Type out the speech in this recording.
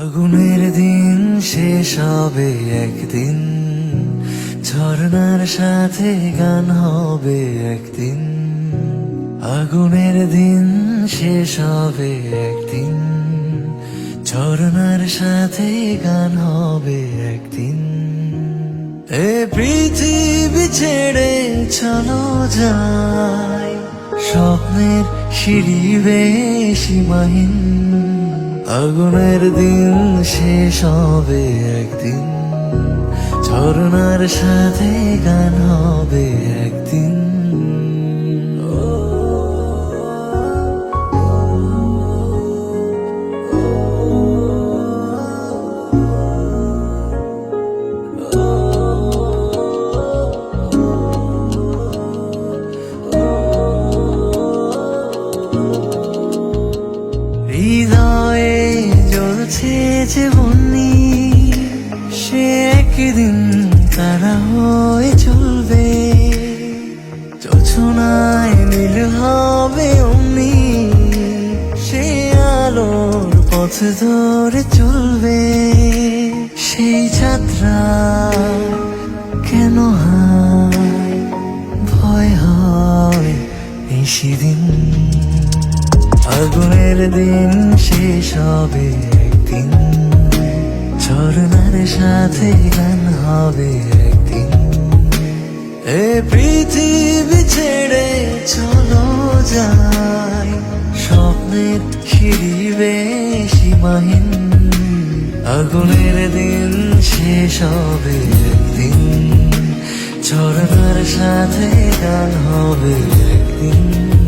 আগুনের দিন শেষ হবে একদিন। ঝর্ণার সাথে গান হবে একদিন। আগুনের দিন শেষ হবে একদিন। ঝর্ণার সাথে গান হবে একদিন। এ পৃথিবী ছেড়ে চলো যায় স্বপ্নের সিঁড়ি বেয়ে সীমাহীন আগুনের দিন শেষ হবে একদিন ঝর্ণার সাথে গান হবে। হৃদয়ে জ্বলছে যে বন্যি সে একদিন তারা হয়ে চলবে। যোছনায় নীল হবে অমনি। সে আলোর পথ ধরে চলবে। সেই যাত্রা কেন হয়? ভয় হয় এই সেদিন। আগুনের দিন শেষ হবে একদিন। ঝর্ণার সাথে গান হবে একদিন। এ পৃথিবী ছেড়ে চলো যাই, স্বপ্নের বেয়ে সীমাহীন। আগুনের দিন শেষ হবে একদিন। ঝর্ণার সাথে গান হবে একদিন।